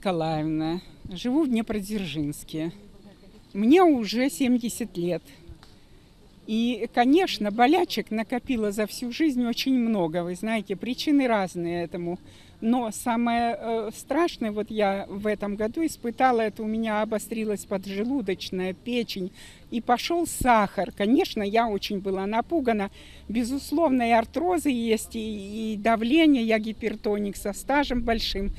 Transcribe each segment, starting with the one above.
Николаевна, живу в Днепродзержинске. Мне уже 70 лет. И, конечно, болячек накопила за всю жизнь очень много. Вы знаете, причины разные этому. Но самое э, страшное, вот я в этом году испытала, это у меня обострилась поджелудочная печень и пошел сахар. Конечно, я очень была напугана. Безусловно, и артрозы есть, и, и давление, я гипертоник со стажем большим.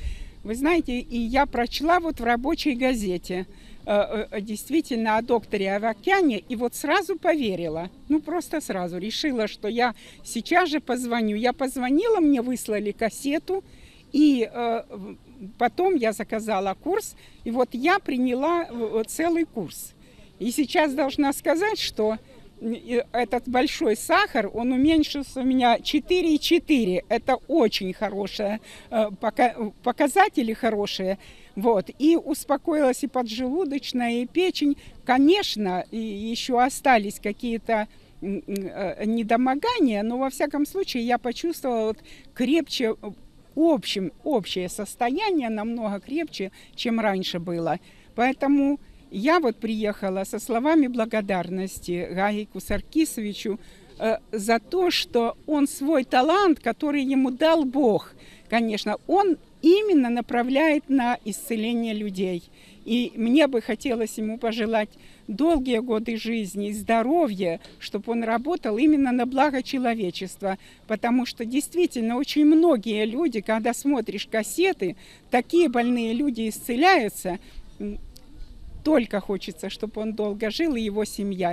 Вы знаете, и я прочла вот в рабочей газете э, э, действительно о докторе Авакяне, и вот сразу поверила. Ну, просто сразу решила, что я сейчас же позвоню. Я позвонила, мне выслали кассету, и э, потом я заказала курс, и вот я приняла э, целый курс. И сейчас должна сказать, что этот большой сахар, он уменьшился у меня 4,4. Это очень хорошие э, пока- показатели хорошие. Вот. И успокоилась и поджелудочная, и печень. Конечно, еще остались какие-то э, недомогания, но во всяком случае я почувствовала вот крепче общем, общее состояние намного крепче, чем раньше было. Поэтому я вот приехала со словами благодарности Гагику Саркисовичу э, за то, что он свой талант, который ему дал Бог, конечно, он именно направляет на исцеление людей. И мне бы хотелось ему пожелать долгие годы жизни здоровья, чтобы он работал именно на благо человечества. Потому что действительно очень многие люди, когда смотришь кассеты, такие больные люди исцеляются, только хочется, чтобы он долго жил и его семья.